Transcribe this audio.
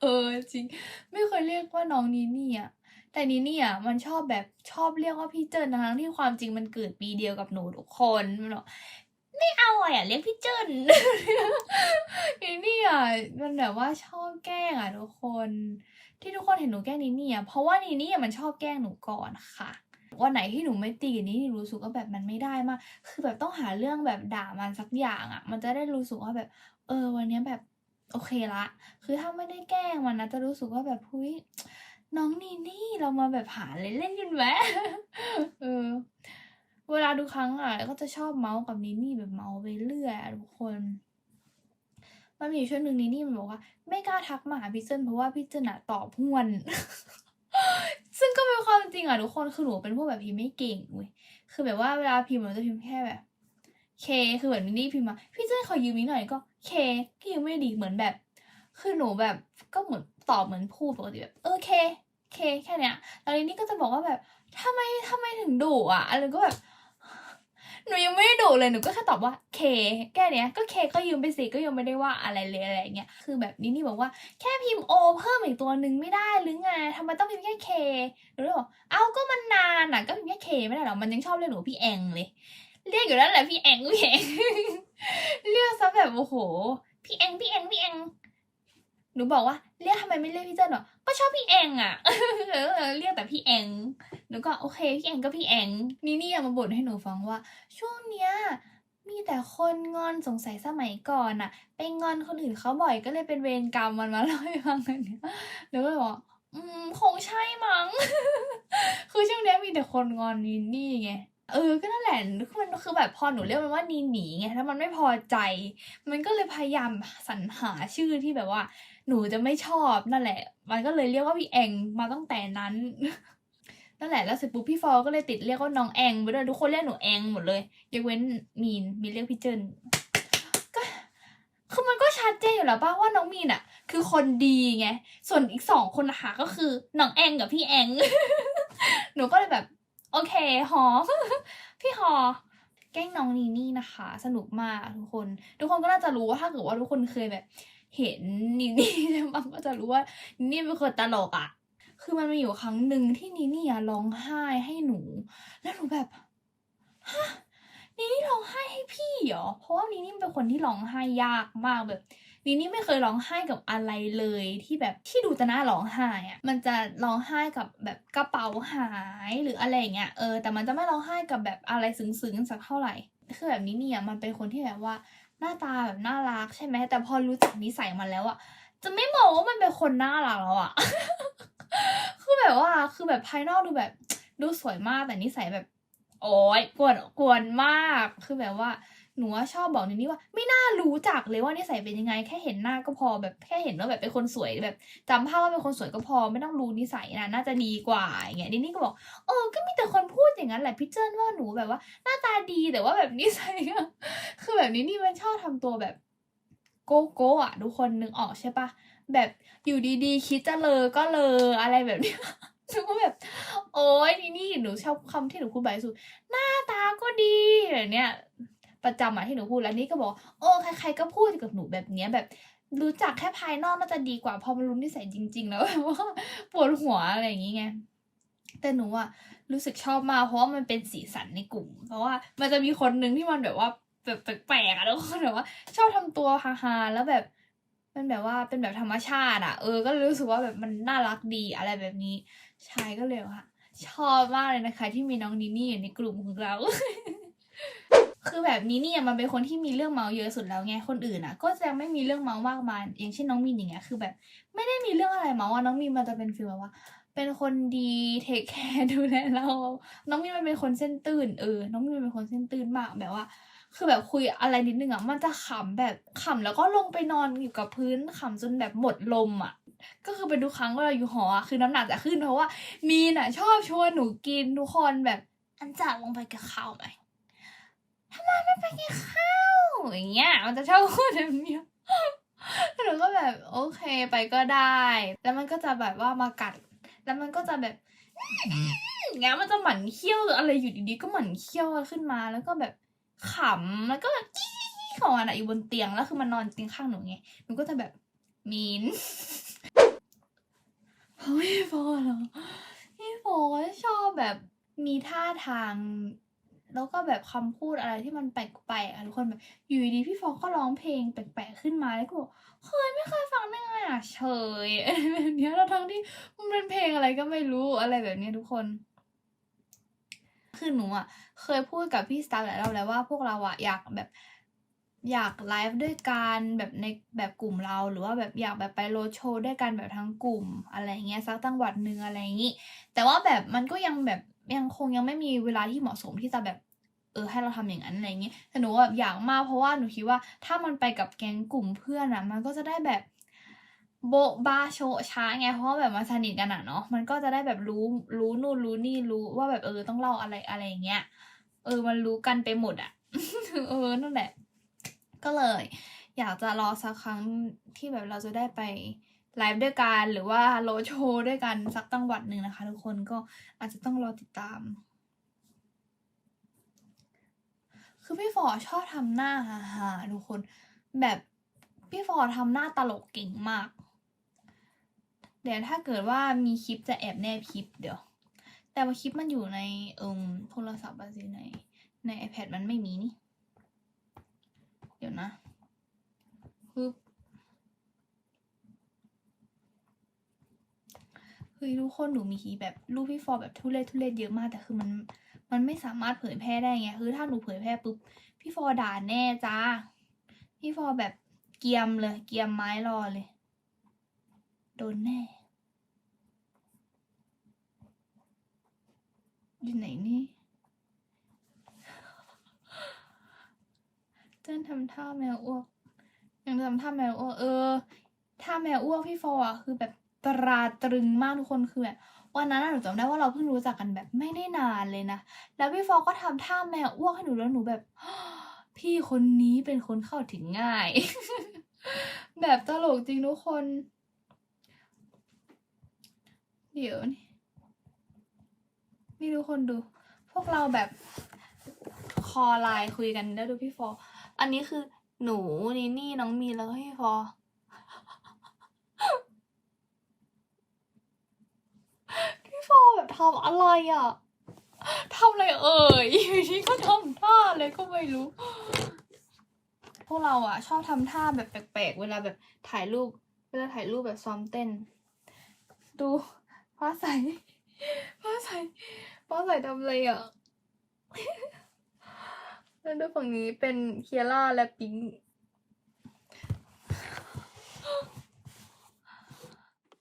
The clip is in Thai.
เออจริง ไม่เคยเรียกว่าน้องนีนี่อะแต่นีนี่อะมันชอบแบบชอบเรียกว่าพี่เจิ้นทั้งที่ความจริงมันเกิดปีเดียวกับหนูทุกคนมันบอกไม่เอาอะอย่าเรียกพี่เจิ้นนีนี่อะมันแบบว่าชอบแกล้งอะทุกคน ที่ทุกคนเห็นหนูแกล้งนีนี่อะเพราะว่านีนี่อะมันชอบแกล้งหนูก่อนค่ะวันไหนที่หนูไม่ตีกับนี่นี่รู้สึกว่าแบบมันไม่ได้มาก คือแบบต้องหาเรื่องแบบด่ามันสักอย่างอะ มันจะได้รู้สึกว่าแบบ เออ วันนี้แบบ โอเคละ คือถ้าไม่ได้แกล้งมันนะจะรู้สึกว่าแบบพุ้ยน้องนีนี่เรามาแบบหาเล่นเล่นกันไหมเออ เวลาดูครั้งอะก็จะชอบเมาส์กับนีนี่แบบเมาส์ไปเรื่อยอะทุกคนมันมีอยู่ช่วงหนึ่งนีนี่มันบอกว่า ไม่กล้าทักมาหาพี่เจิ้นเพราะว่าพี่เจิ้นอะตอบห้วน ซึ่งก็เป็นความจริงอะทุกคนคือหนูเป็นพวกแบบพิมพ์ไม่เก่งเว้ยคือแบบว่าเวลาพิมพ์มันจะพิมพ์แค่แบบ เคคือแบบมินนี่พิมพ์มาพี่เจ้ขอยืมนิดหน่อยก็เคก็ยังไม่ดีเหมือนแบบ คือหนูแบบก็เหมือนตอบเหมือนพูดปกติแบบเออเคเคแค่เนี้ยแล้วลินนี่ก็จะบอกว่าแบบทำไมทำไมถึงดุอะอะไรก็แบบ หนูยังไม่ได้ดุเลยหนูก็แค่ตอบว่าเคแค่เนี้ยก็เคก็ยืมไปสิก็ยังไม่ได้ว่าอะไรเลยอะไรเงี้ยคือแบบนี้นี่บอกว่าแค่พิมพ์โอเพิ่มอีกตัวหนึ่งไม่ได้หรือไงทำไมต้องพิมพ์แค่เคหนูเลยบอกเอ้าก็มันนานอะก็พิมพ์แค่เคไม่ได้หรอมันยังชอบเรียกหนูพี่แองเลย เรียกอยู่นั่นแหละพี่แองพี่แองเรียกซะแบบโอ้โห พี่แองพี่แองพี่แองหนูบอกว่าเรียกทำไมไม่เรียกพี่เจิ้นหรอก็ชอบพี่แองอะเรียกแต่พี่แองหนูก็โอเคพี่แองก็พี่แองนี่นี่ยังมาบ่นให้หนูฟังว่า ช่วงเนี้ยมีแต่คนงอนสงสัยสมัยก่อนอะไปงอนคนอื่นเขาบ่อยก็เลยเป็นเวรกรรมมันมาเล่าให้ฟังกันเนี่ยหนูก็เลยบอกอืมคงใช่มั้ง คือช่วงนี้มีแต่คนงอนนินนี่ไง เออ ก็นั่นแหละคือมันคือแบบพอหนูเรียกมันว่านีหนีไงแล้วมันไม่พอใจ มันก็เลยพยายามสรรหาชื่อที่แบบว่า หนูจะไม่ชอบนั่นแหละ มันก็เลยเรียกว่าพี่แองมาตั้งแต่นั้น นั่นแหละแล้วเสร็จปุ๊บพี่ฟอก็เลยติดเรียกว่าน้องแองไปด้วยทุกคนเรียกหนูแองหมดเลยยกเว้นมีนมีเรียกพี่เจินก็คือมันก็ชัดเจนอยู่แล้วป่ะว่าน้องมีนอะคือคนดีไงส่วนอีกสองคนนะคะก็คือน้องแองกับพี่แองหนูก็เลยแบบ โอเค หอ พี่หอ แกล้งน้องนีนี่นะคะ สนุกมากทุกคน ทุกคนก็น่าจะรู้ว่าถ้าเกิดว่าทุกคนเคยแบบ เห็นนีนี่ใช่ไหมก็จะรู้ว่านีนี่เป็นคนตลกอะ่ะ คือมันมีอยู่ครั้งหนึ่งที่นีนี่อะร้องไห้ให้หนู แล้วหนูแบบฮะนีนี่ร้องไห้ให้พี่เหรอ เพราะว่านีนี่เป็นคนที่ร้องไห้ยากมากแบบ นีนี่ไม่เคยร้องไห้กับอะไรเลยที่แบบที่ดูจะน่าร้องไห้อะมันจะร้องไห้กับแบบกระเป๋าหายหรืออะไรอย่างเงี้ยเออแต่มันจะไม่ร้องไห้กับแบบอะไรซึ้งๆสักเท่าไหร่คือแบบนี้เนี่ยมันเป็นคนที่แบบว่าหน้าตาแบบน่ารักใช่ไหมแต่พอรู้จักนิสัยมันแล้วอะจะไม่มองว่ามันเป็นคนน่ารักแล้วอะคือแบบว่าคือแบบภายนอกดูแบบดูสวยมากแต่นิสัยแบบโอ๊ยกวนกวนมากคือแบบว่า หนูว่าชอบบอกนิดนี่ว่า ไม่น่ารู้จักเลยว่านิสัยเป็นยังไง แค่เห็นหน้าก็พอแบบแค่เห็นว่าแบบเป็นคนสวยแบบจำภาพว่าเป็นคนสวยก็พอไม่ต้องรู้นิสัยนะน่าจะดีกว่าอย่างเงี้ยนิดนี่ก็บอกเออก็มีแต่คนพูดอย่างนั้นแหละพี่เจิ้นว่าหนูแบบว่า หน้าตาดีแต่ว่าแบบนิสัยอะคือแบบนี้นี่มันชอบทำตัวแบบโกโก้อะทุกคนนึกออกใช่ปะแบบอยู่ดีๆ คิดจะเลอก็เลออะไรแบบนี้ยหนูก็แบบ โอ๊ยนี่นี่หนูชอบคำที่หนูพูดบ่อยสุด หน้าตาก็ดีแบบเนี้ย ประจำอะที่หนูพูดแล้วนี่ก็บอกโอ้ใคร ๆ ก็พูดกับหนูแบบเนี้ยแบบรู้จักแค่ภายนอกน่าจะดีกว่าพอมารู้นิสัยจริง ๆ แล้วแบบว่าปวดหัวอะไรอย่างงี้ไงแต่หนูอะรู้สึกชอบมากเพราะว่ามันเป็นสีสันในกลุ่ม เพราะว่ามันจะมีคนหนึ่งที่มันแบบว่าแบบแปลกๆอะแล้วคนแบบว่า ชอบทำตัวฮาๆแล้วแบบมันแบบว่าเป็นแบบธรรมชาติอะเออก็รู้สึกว่าแบบมันน่ารักดีอะไรแบบนี้ใช่ก็เลยว่าชอบมากเลยนะคะ ที่มีน้องนินี่อยู่ในกลุ่มของเรา คือแบบนี้เนี่ยมันเป็นคนที่มีเรื่องเมาเยอะสุดแล้วไงคนอื่นอะ ก็จะไม่มีเรื่องเมามากมายอย่างเช่นน้องมินอย่างเงี้ยคือแบบ ไม่ได้มีเรื่องอะไรเมาอะน้องมินมันจะเป็นฟีลแบบว่า เป็นคนดีเทคแคร์ดูแลเรา น้องมินมันเป็นคนเส้นตื่นเออ น้องมินเป็นคนเส้นตื่นมากแบบว่า คือแบบคุยอะไรนิดนึงอะมันจะขำแบบขำแล้วก็ลงไปนอนอยู่กับพื้นขำจนแบบหมดลมอะก็คือเป็นทุกครั้งเวลาอยู่หออะคือน้ำหนักจะขึ้นเพราะว่ามีนอะ ชอบชวนหนูกินทุกคนแบบอันจะลงไปกับข้าวไหม ทำไมไม่ไปกินข้าวอย่างเงี้ยมันจะชอบพูดแบบเนี้ยหนูก็แบบโอเคไปก็ได้ แล้วมันก็จะแบบว่ามากัด แล้วมันก็จะแบบอย่างเงี้ยมันจะหมั่นเคี้ยวหรืออะไรอยู่ดีๆก็หมั่นเคี้ยวขึ้นมา แล้วก็แบบขำแล้วก็แบบจี้ของมันอะอยู่บนเตียงแล้วคือมันนอนเตียงข้างหนูไงหนูก็จะแบบมีนพี่โฟเหรอพี่โฟก็ชอบแบบมีท่าทาง แล้วก็แบบคำพูดอะไรที่มันแปลกๆอะทุกคนแบบอยู่ดีพี่โฟก็ร้องเพลงแปลกๆขึ้นมาแล้วก็บอกเคยไม่เคยฟังได้ไงอะเฉยอะไรแบบเนี้ยแล้วทั้งที่มันเป็นเพลงอะไรก็ไม่รู้อะไรแบบเนี้ยทุกคน คือหนูอะเคยพูดกับพี่สตาร์หลายรอบแล้วว่าพวกเราอะอยากแบบอยากไลฟ์ด้วยกันแบบในแบบกลุ่มเราหรือว่าแบบอยากแบบไปโรดโชว์ด้วยกันแบบทั้งกลุ่มอะไรเงี้ยสักจังวัดหนึ่งอะไรอย่างงี้ แต่ว่าแบบมันก็ยังแบบยังคงยังไม่มีเวลาที่เหมาะสมที่จะแบบ เออให้เราทำอย่างนั้นอะไรอย่างงี้แต่หนูแบบอยากมากเพราะว่าหนูคิดว่าถ้ามันไปกับแก๊งกลุ่มเพื่อนอะมันก็จะได้แบบโบบาโชช้าไงเพราะว่าแบบมันสนิทกันอะเนาะมันก็จะได้แบบรู้รู้นู่นรู้นี่รู้ว่าแบบเออต้องเล่าอะไรอะไรเงี้ยเออมันรู้กันไปหมดอะเออนั่นแหละ ก็เลย อยากจะรอสักครั้งที่แบบเราจะได้ไปไลฟ์ด้วยกันหรือว่าโรโชด้วยกันสักจังวัดหนึ่งนะคะ ทุกคนก็อาจจะต้องรอติดตาม คือพี่ฟอชอบทำหน้าฮาๆทุกคน แบบพี่ฟอทำหน้าตลกเก่งมาก เดี๋ยวถ้าเกิดว่ามีคลิปจะแอบแนบคลิปเดี๋ยว แต่ว่าคลิปมันอยู่ในเอิมโทรศัพท์อะสิในใน iPad มันไม่มีนี่ เดี๋ยวนะปึ๊บ เฮ้ยทุกคนหนูมีแบบรูปพี่ฟอร์แบบทุเรศทุเรศเยอะมากแต่คือมันมันไม่สามารถเผยแพร่ได้ไงคือถ้าหนูเผยแพร่ปุ๊บพี่ฟอร์ด่าแน่จ้าพี่ฟอร์แบบเกียมเลย เกียมไม้รอเลย โดนแน่อยู่ไหนนี่เต้นทำท่าแมวอ้วกยังทำท่าแมวอ้วกเออท่าแมวอ้วกพี่ฟอร์คือแบบ ตราตรึงมากทุกคนคือแบบวันนั้นหนูจำได้ว่าเราเพิ่งรู้จักกันแบบไม่ได้นานเลยนะ แล้วพี่ฟอก็ทำท่าแมวอ้วกให้หนูแล้วหนูแบบ พี่คนนี้เป็นคนเข้าถึงง่าย แบบตลกจริงทุกคน เดี๋ยวนี่นี่ทุกคนดู พวกเราแบบคอไลน์คุยกันแล้วดูพี่ฟอ อันนี้คือหนูนี่นี่น้องมีแล้วก็พี่ฟอร์ พี่ฟอร์แบบ ทำอะไรอะทำอะไรเอ่ยอยู่ที่ก็ทำท่าอะไรก็ไม่รู้ พวกเราอะ ชอบทำท่าแบบแปลกๆ เวลาแบบถ่ายรูป เวลาถ่ายรูปแบบซ้อมเต้น ดูฟ้าใสฟ้าใสฟ้าใสทำอะไรอะแล้วดูฝั่งนี้เป็นเคียร่าและปิง